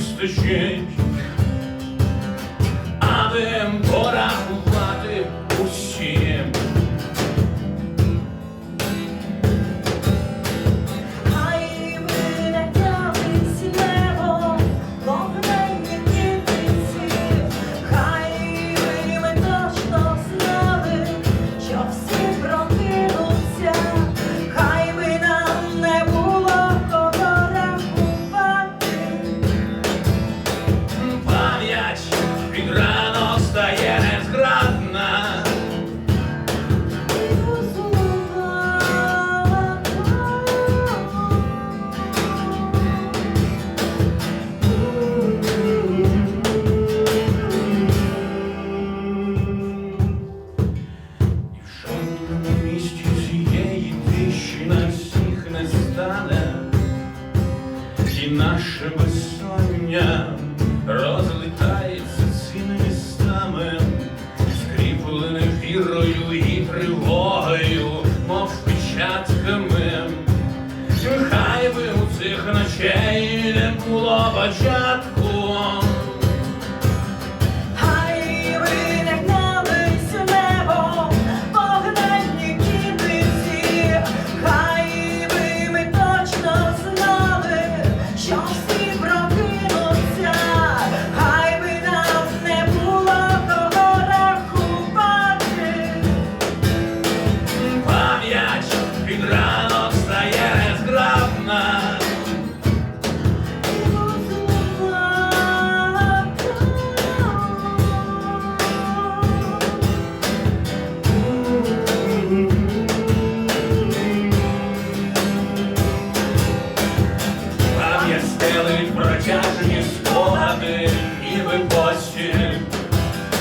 ночі не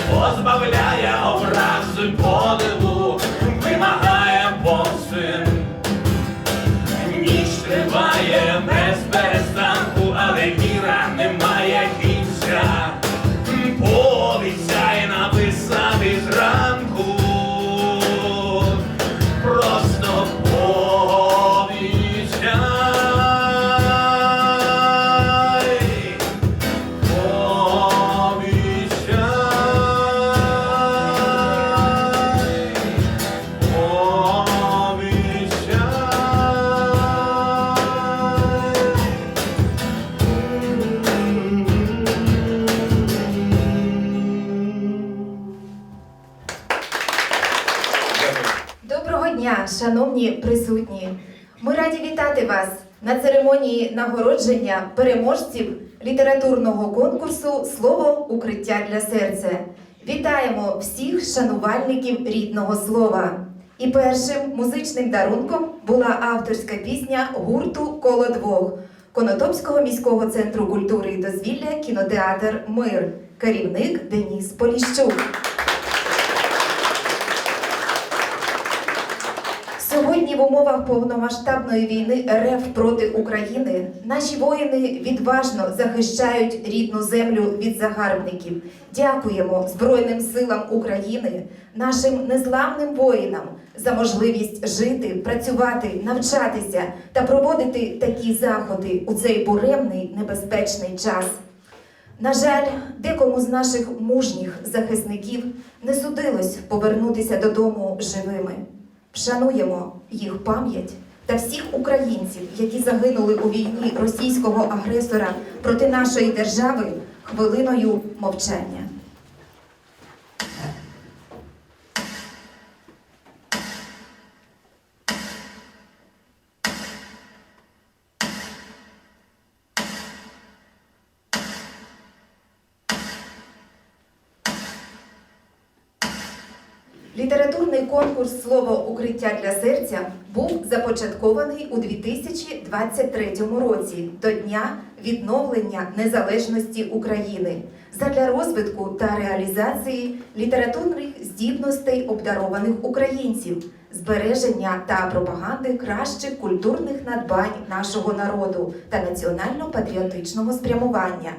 позбавляє образи подиву, на церемонії нагородження переможців літературного конкурсу Слово укриття для серця. Вітаємо всіх шанувальників рідного слова. І першим музичним дарунком була авторська пісня гурту Коло двох Конотопського міського центру культури і дозвілля кінотеатр Мир, керівник Деніс Поліщук. Сьогодні в умовах повномасштабної війни РФ проти України наші воїни відважно захищають рідну землю від загарбників. Дякуємо Збройним силам України, нашим незламним воїнам за можливість жити, працювати, навчатися та проводити такі заходи у цей буремний небезпечний час. На жаль, декому з наших мужніх захисників не судилось повернутися додому живими. Вшануємо їх пам'ять та всіх українців, які загинули у війні російського агресора проти нашої держави хвилиною мовчання. Конкурс Слово укриття для серця був започаткований у 2023 році до Дня відновлення незалежності України задля розвитку та реалізації літературних здібностей обдарованих українців збереження та пропаганди кращих культурних надбань нашого народу та національно-патріотичного спрямування.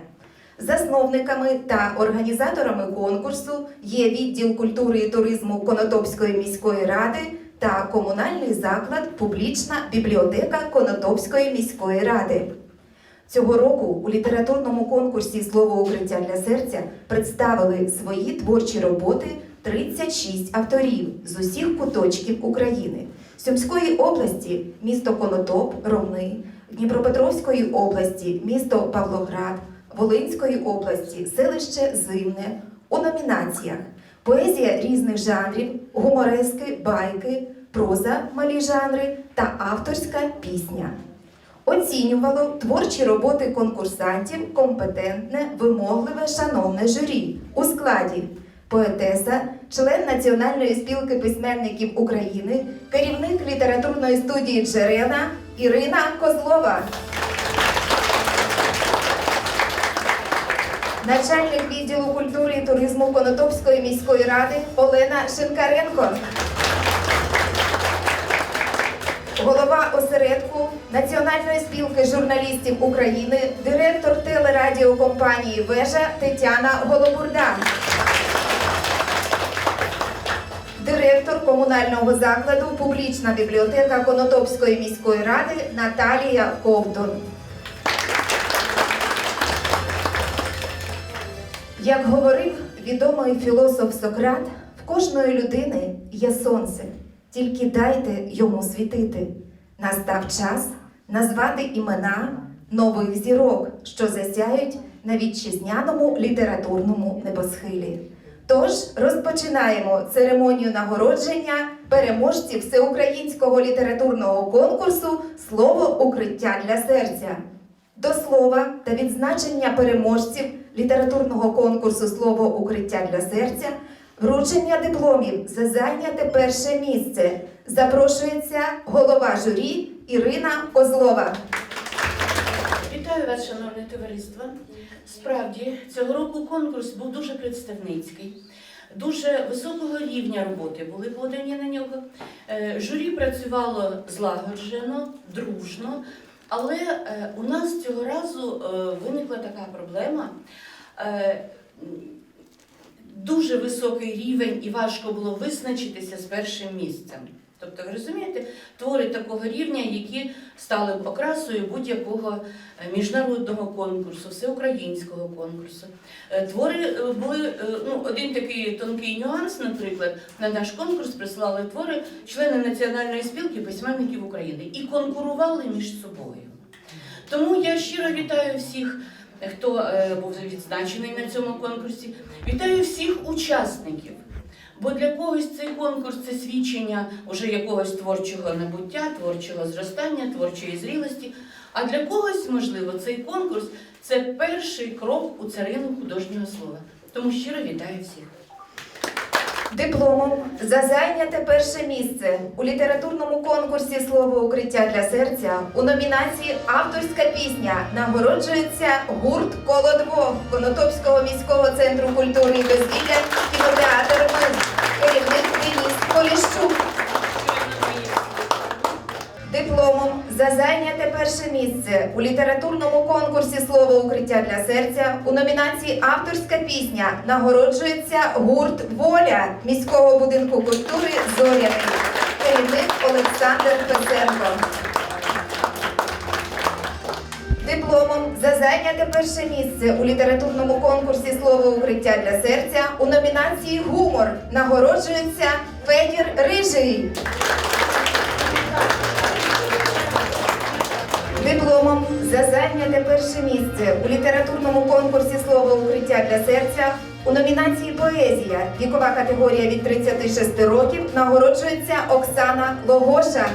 Засновниками та організаторами конкурсу є відділ культури і туризму Конотопської міської ради та комунальний заклад Публічна бібліотека Конотопської міської ради. Цього року у літературному конкурсі Слово укриття для серця представили свої творчі роботи 36 авторів з усіх куточків України. Сумської області місто Конотоп, Ромни, Дніпропетровської області місто Павлоград, Волинської області селище Зимне у номінаціях поезія різних жанрів, гуморески, байки, проза, малі жанри та авторська пісня. Оцінювало творчі роботи конкурсантів компетентне, вимогливе, шановне журі у складі поетеса, член Національної спілки письменників України, керівник літературної студії Джерела Ірина Козлова. Начальник відділу культури і туризму Конотопської міської ради Олена Шинкаренко. Голова осередку Національної спілки журналістів України, директор телерадіокомпанії Вежа Тетяна Голобурда. Директор комунального закладу Публічна бібліотека Конотопської міської ради Наталія Ковдун. Як говорив відомий філософ Сократ, в кожної людини є сонце, тільки дайте йому світити. Настав час назвати імена нових зірок, що засяють на вітчизняному літературному небосхилі. Тож розпочинаємо церемонію нагородження переможців всеукраїнського літературного конкурсу Слово укриття для серця. До слова та відзначення переможців літературного конкурсу Слово укриття для серця, вручення дипломів за зайняте перше місце. Запрошується голова журі Ірина Козлова. Вітаю вас, шановне товариство. Справді, цього року конкурс був дуже представницький, дуже високого рівня роботи були подані на нього. Е, Журі працювало злагоджено, дружно, але е, у нас цього разу е, виникла така проблема. Е, Дуже високий рівень і важко було визначитися з першим місцем. Тобто, ви розумієте, твори такого рівня, які стали окрасою будь-якого е, міжнародного конкурсу, всеукраїнського конкурсу. Е, Твори е, були ну, один такий тонкий нюанс, наприклад, на наш конкурс прислали твори члени Національної спілки письменників України і конкурували між собою. Тому я щиро вітаю всіх, хто був відзначений на цьому конкурсі. Вітаю всіх учасників. Бо для когось цей конкурс це свідчення уже якогось творчого набуття, творчого зростання, творчої зрілості. А для когось, можливо, цей конкурс це перший крок у царину художнього слова. Тому щиро вітаю всіх. Дипломом за зайняте перше місце у літературному конкурсі Слово укриття для серця у номінації Авторська пісня нагороджується гурт Коло двох Конотопського міського центру культури і зайняте перше місце у літературному конкурсі Слово укриття для серця у номінації Авторська пісня нагороджується гурт Воля міського будинку культури Зоряний. Керівник Олександр Песенко. Дипломом за зайняте перше місце у літературному конкурсі Слово укриття для серця у номінації Гумор нагороджується Федір Рижий. Дипломом за зайняте перше місце у літературному конкурсі Слово укриття для серця у номінації Поезія вікова категорія від 36 років нагороджується Оксана Логоша.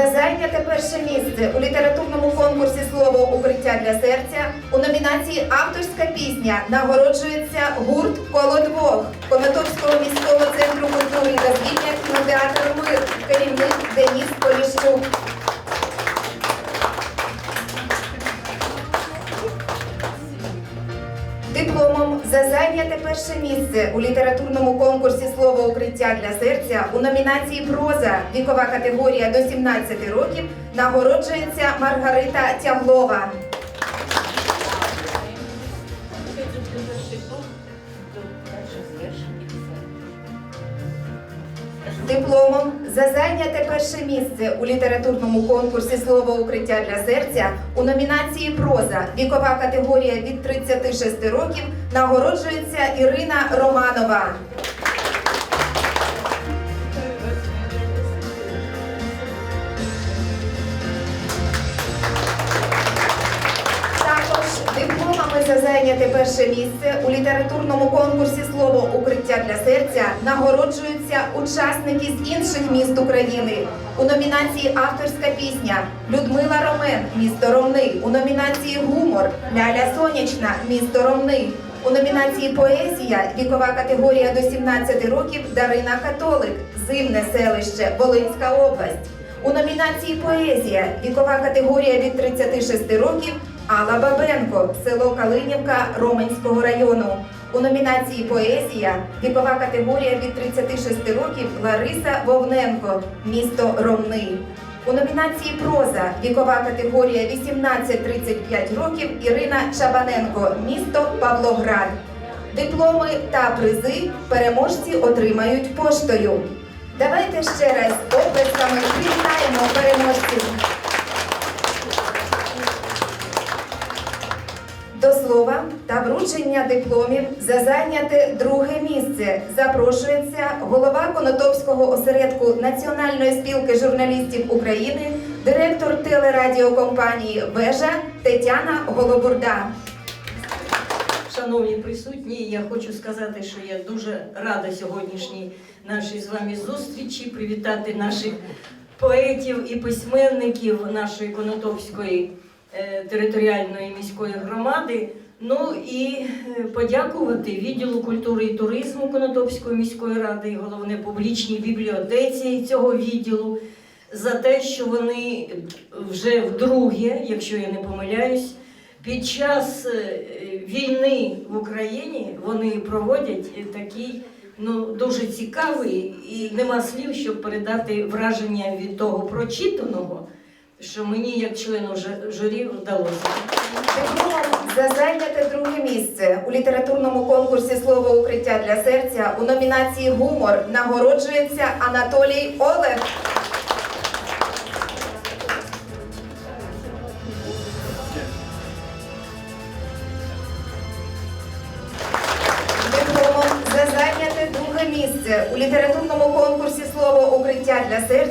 За зайняте перше місце у літературному конкурсі Слово укриття для серця у номінації Авторська пісня нагороджується гурт Коло двох Конотопського міського центру культури і дозвілля кінотеатру Мир, керівник Деніс Поліщук. За зайняте перше місце у літературному конкурсі Слово укриття для серця у номінації Проза вікова категорія до 17 років нагороджується Маргарита Тяглова. За зайняте перше місце у літературному конкурсі Слово укриття для серця у номінації Проза вікова категорія від 36 років нагороджується Ірина Романова. За зайняте перше місце у літературному конкурсі Слово укриття для серця нагороджуються учасники з інших міст України. У номінації Авторська пісня Людмила Ромен, місто Ромни. У номінації Гумор Ляля Сонячна, місто Ромни. У номінації Поезія вікова категорія до 17 років Дарина Католик, Зимне селище, Волинська область. У номінації Поезія вікова категорія від 36 років Алла Бабенко, село Калинівка Роменського району. У номінації Поезія вікова категорія від 36 років Лариса Вовненко, місто Ромни. У номінації Проза вікова категорія 18-35 років Ірина Чабаненко, місто Павлоград. Дипломи та призи переможці отримають поштою. Давайте ще раз оплесками привітаємо переможців. До слова та вручення дипломів за зайняте друге місце запрошується голова Конотопського осередку Національної спілки журналістів України, директор телерадіокомпанії Вежа Тетяна Голобурда. Шановні присутні, я хочу сказати, що я дуже рада сьогоднішній нашій з вами зустрічі, привітати наших поетів і письменників нашої Конотопської територіальної міської громади. Ну і е, подякувати відділу культури і туризму Конотопської міської ради і головне публічній бібліотеці цього відділу за те, що вони вже вдруге, якщо я не помиляюсь, під час е, війни в Україні вони проводять е, такий ну дуже цікавий і нема слів, щоб передати враження від того прочитаного, що мені, як члену журі, вдалося. Диплом за зайняте друге місце у літературному конкурсі Слово укриття для серця у номінації Гумор нагороджується Анатолій Олег.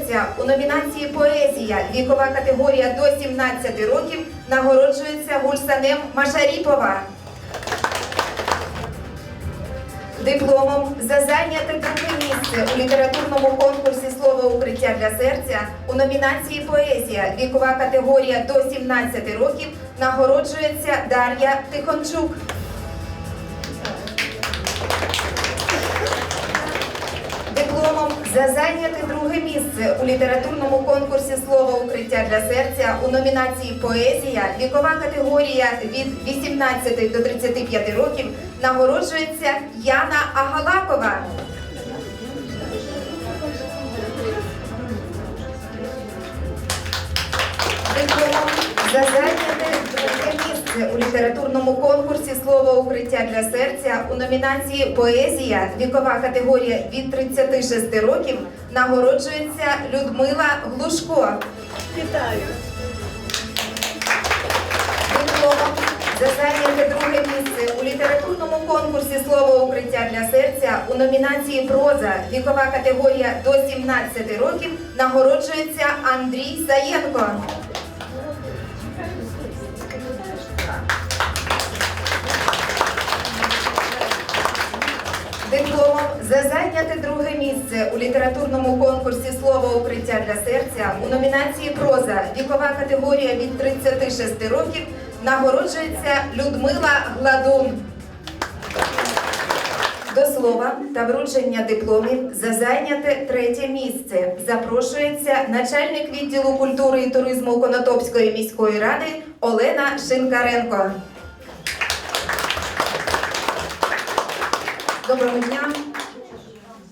Для у номінації Поезія вікова категорія до 17 років нагороджується Гульсанем Машаріпова. Дипломом за зайняте друге місце у літературному конкурсі Слово укриття для серця у номінації Поезія вікова категорія до 17 років нагороджується Дар'я Тихончук. За зайняте друге місце у літературному конкурсі Слово укриття для серця у номінації Поезія вікова категорія від 18 до 35 років нагороджується Яна Агалакова. За зайняте друге місце у літературному конкурсі Слово укриття для серця у номінації Поезія вікова категорія від 36 років нагороджується Людмила Глушко. Вітаю! За зайняте друге місце у літературному конкурсі Слово укриття для серця у номінації Проза вікова категорія до 17 років нагороджується Андрій Саєнко. Дипломом за зайняте друге місце у літературному конкурсі Слово укриття для серця у номінації Проза вікова категорія від 36 років нагороджується Людмила Гладун. До слова та вручення дипломів за зайняте третє місце запрошується начальник відділу культури і туризму Конотопської міської ради Олена Шинкаренко. Доброго дня.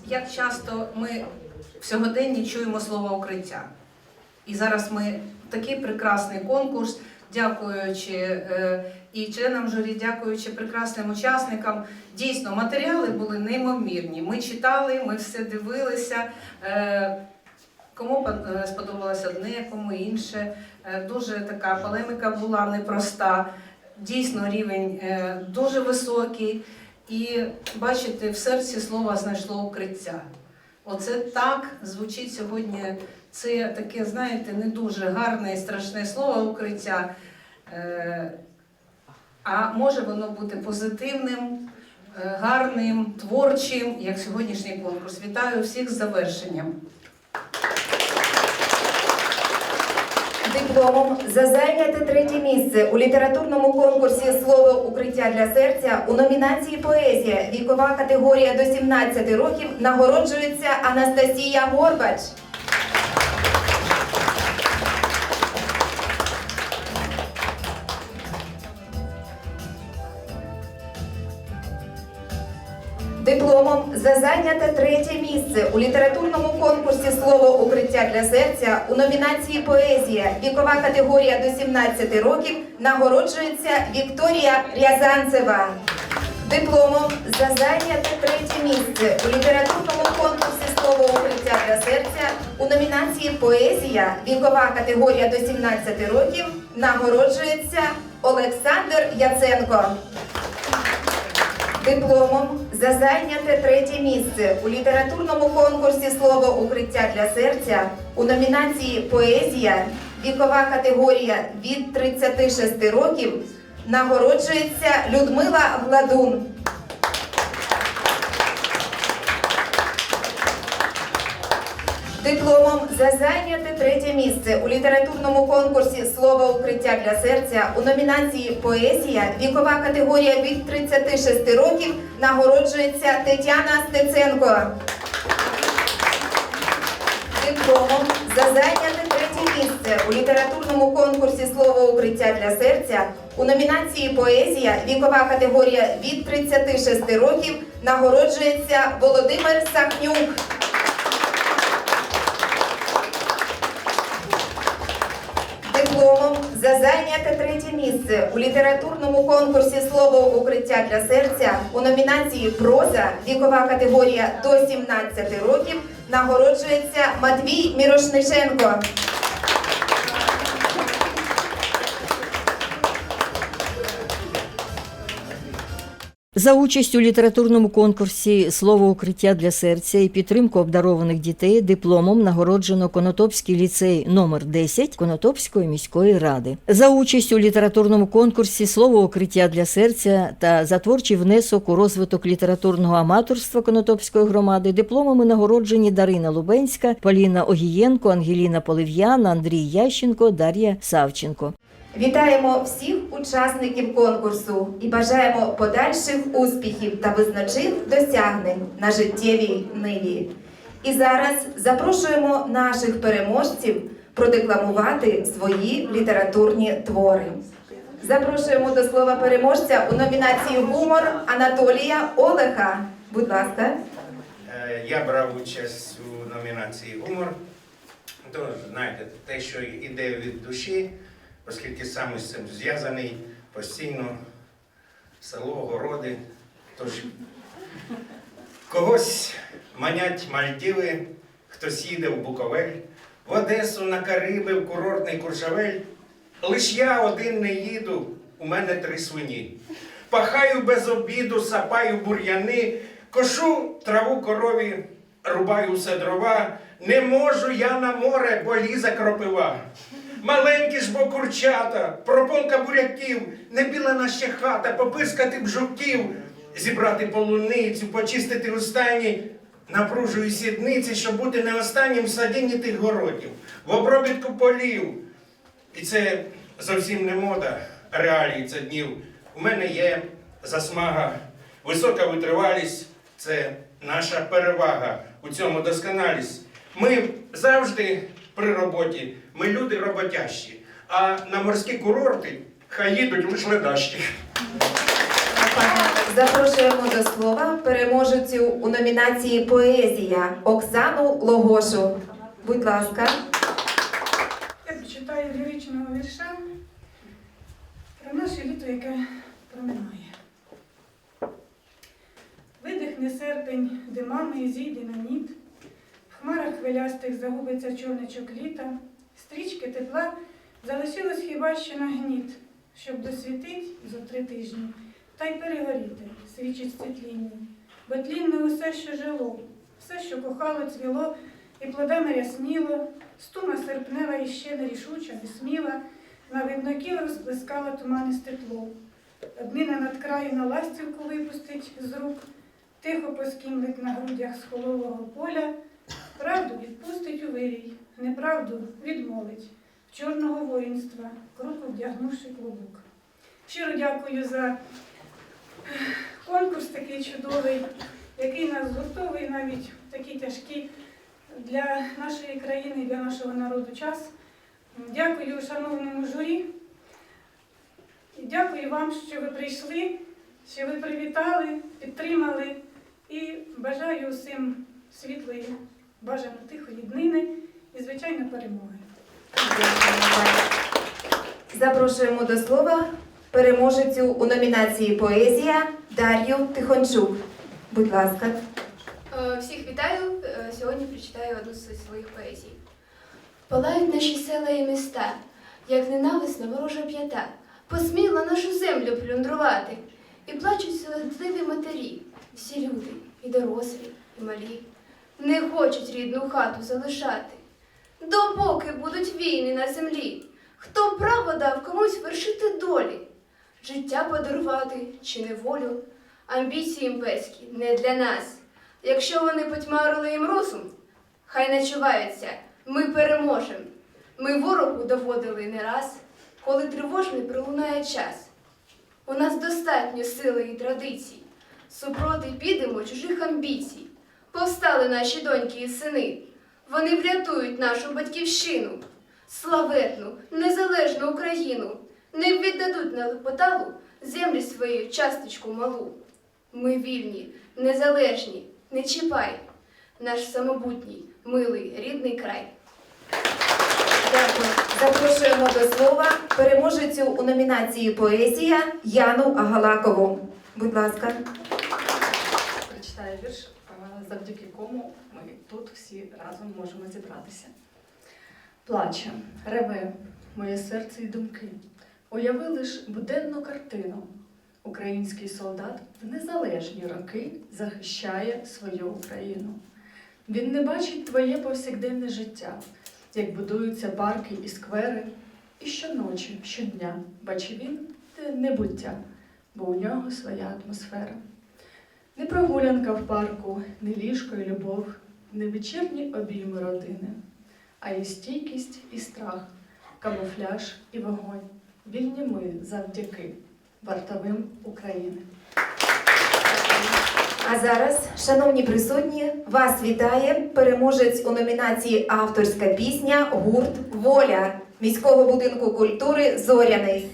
Як часто ми в сьогоденні чуємо слово укриття? І зараз ми такий прекрасний конкурс, дякуючи е, і членам журі, дякуючи прекрасним учасникам. Дійсно, матеріали були неймовірні. Ми читали, ми все дивилися. Е, Кому е, сподобалось одне, кому інше. Дуже така полеміка була непроста. Дійсно, рівень дуже високий. І бачите, в серці слова знайшло укриття. Оце так звучить сьогодні. Це таке, знаєте, не дуже гарне і страшне слово укриття. Е, А може воно бути позитивним, е, гарним, творчим, як сьогоднішній конкурс. Вітаю всіх з завершенням. Дипломом за зайняте третє місце у літературному конкурсі Слово укриття для серця у номінації Поезія вікова категорія до 17 років нагороджується Анастасія Горбач. За зайняте третє місце у літературному конкурсі Слово укриття для серця у номінації Поезія вікова категорія до 17 років нагороджується Вікторія Рязанцева. Дипломом за зайняте третє місце у літературному конкурсі Слово укриття для серця у номінації Поезія вікова категорія до 17 років нагороджується Олександр Яценко. Дипломом за зайняте третє місце у літературному конкурсі Слово укриття для серця у номінації Поезія вікова категорія від 36 років нагороджується Людмила Гладун. Дипломом за зайняте третє місце у літературному конкурсі Слово укриття для серця у номінації Поезія вікова категорія від 36 років нагороджується Тетяна Стеценко. Дипломом за зайняте третє місце у літературному конкурсі Слово укриття для серця у номінації Поезія вікова категорія від 36 років нагороджується Володимир Сахнюк. Дипломом за зайняте третє місце у літературному конкурсі Слово укриття для серця у номінації Проза вікова категорія до 17 років нагороджується Матвій Мірошниченко. За участь у літературному конкурсі Слово укриття для серця і підтримку обдарованих дітей дипломом нагороджено Конотопський ліцей номер 10 Конотопської міської ради. За участь у літературному конкурсі Слово укриття для серця та за творчий внесок у розвиток літературного аматорства Конотопської громади дипломами нагороджені Дарина Лубенська, Поліна Огієнко, Ангеліна Полив'яна, Андрій Ященко, Дар'я Савченко. Вітаємо всіх учасників конкурсу і бажаємо подальших успіхів та визначних досягнень на життєвій ниві. І зараз запрошуємо наших переможців продекламувати свої літературні твори. Запрошуємо до слова переможця у номінації Гумор Анатолія Олеха. Будь ласка. Е, Я брав участь у номінації Гумор. То, знаєте, те, що йде від душі, оскільки саме з цим зв'язаний постійно село, городи. Тож когось манять Мальдіви, хтось їде в Буковель, в Одесу, на Кариби, в курортний Куршавель. Лиш я один не їду, у мене три свині. Пахаю без обіду, сапаю бур'яни, кошу траву корові, рубаю все дрова. Не можу я на море, бо лізе кропива. Маленькі ж бо курчата, прополка буряків, не біла наша хата, попискати б жуків, зібрати полуницю, почистити у стайні, напружую сідниці, щоб бути не останнім в садінні тих городів, в обробітку полів. І це зовсім не мода реалії це днів. У мене є засмага, висока витривалість це наша перевага у цьому досконалість. Ми завжди при роботі, ми люди роботящі, а на морські курорти хай їдуть лише ледащі. Запрошуємо до слова переможецю у номінації Поезія Оксану Логошу. Будь ласка. Я прочитаю ліричного вірша про наше літо, яке проминає. Видихне серпень димами і зійде на хмарах хвилястих загубиться чорничок літа, стрічки тепла залишилось хіба що на гніт, щоб досвітить за три тижні, та й перегоріти, свічить світлінні. Бо тлінне усе, що жило, все, що кохало, цвіло, і плодами рясніло, Стума серпнева іще нерішуча, несміла, на виднокіл розплескала туманисте тепло. Однина над краю на ластівку випустить з рук, тихо поскімлить на грудях з холового поля, правду відпустить у вирій, неправду відмовить, в чорного воїнства, круто вдягнувши клубок. Щиро дякую за конкурс такий чудовий, який нас згуртовує навіть в такі тяжкі для нашої країни для нашого народу час. Дякую шановному журі. І Дякую вам, що ви прийшли, що ви привітали, підтримали і бажаю усім світлої, бажано тихої днини і, звичайно, перемоги. Запрошуємо до слова переможецю у номінації Поезія Дар'ю Тихончук. Будь ласка. Е, Всіх вітаю. Е, Сьогодні прочитаю одну з своїх поезій. Палають наші села і міста, як ненависна ворожа п'ята, посміла нашу землю плюндрувати. І плачуть солодливі матері, всі люди, і дорослі, і малі, не хочуть рідну хату залишати. Допоки будуть війни на землі, хто право дав комусь вершити долі, життя подарувати чи неволю, амбіції імперські не для нас. Якщо вони потьмарили їм розум, хай начуваються, ми переможемо. Ми ворогу доводили не раз, коли тривожний пролунає час. У нас достатньо сили і традицій. Супроти підемо чужих амбіцій. Повстали наші доньки і сини. Вони врятують нашу батьківщину, славетну, незалежну Україну. Не віддадуть на поталу землі свою часточку малу. Ми вільні, незалежні, не чіпай наш самобутній, милий, рідний край. Дякую. Запрошуємо до слова переможецю у номінації Поезія Яну Агалакову. Будь ласка. прочитаю вірш, завдяки кому ми тут всі разом можемо зібратися. Плаче, реве моє серце і думки. Уяви лиш буденну картину. Український солдат в незалежні роки захищає свою Україну. Він не бачить твоє повсякденне життя, як будуються парки і сквери, і щоночі, щодня бачить він небуття, бо у нього своя атмосфера. Не прогулянка в парку, не ліжко і любов, не вечірні обійми родини, а і стійкість і страх, камуфляж і вогонь. Вільні ми завдяки вартовим України. А зараз, шановні присутні, вас вітає переможець у номінації Авторська пісня гурт Воля міського будинку культури Зоряний.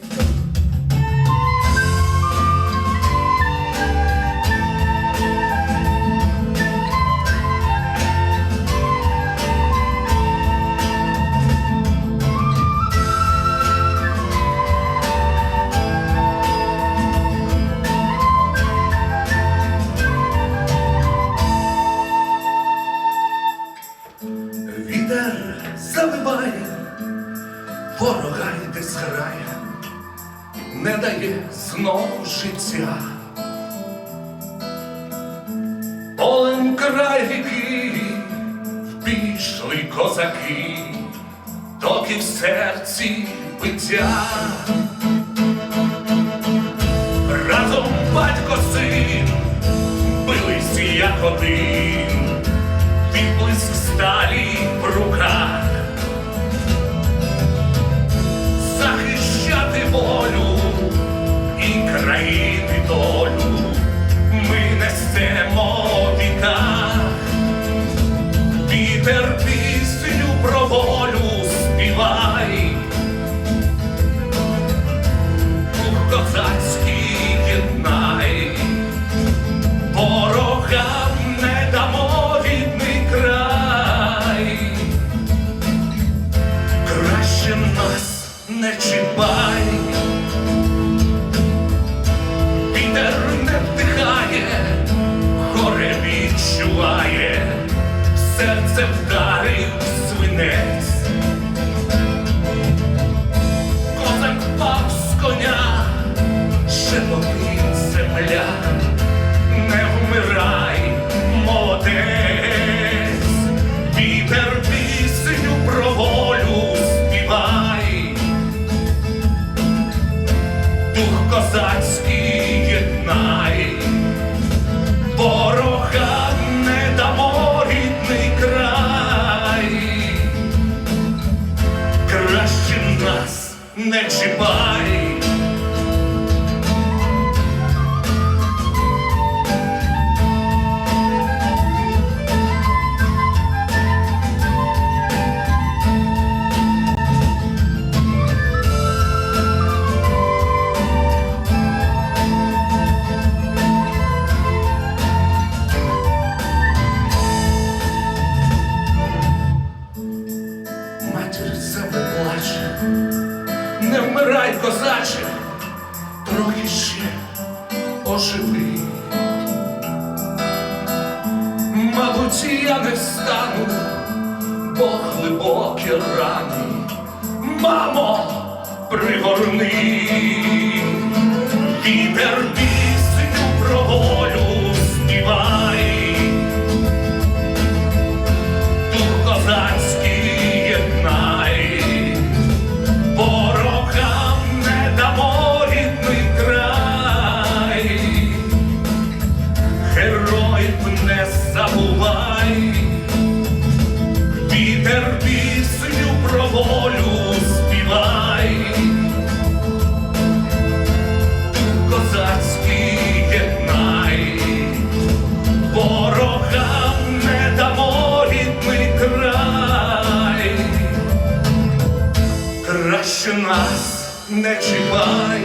Трохи ще оживи. Мабуть, я не встану, бо глибокі рани. Мамо, пригорни, вітер краще нас не чіпай.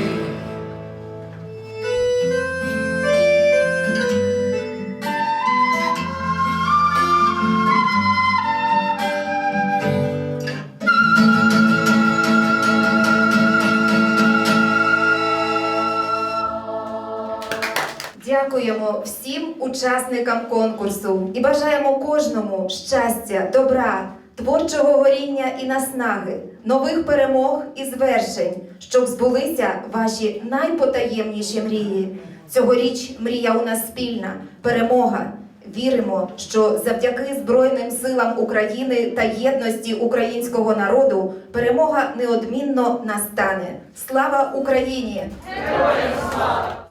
Дякуємо всім учасникам конкурсу і бажаємо кожному щастя, добра, творчого горіння і наснаги, нових перемог і звершень, щоб збулися ваші найпотаємніші мрії. Цьогоріч мрія у нас спільна перемога. Віримо, що завдяки Збройним силам України та єдності українського народу перемога неодмінно настане. Слава Україні!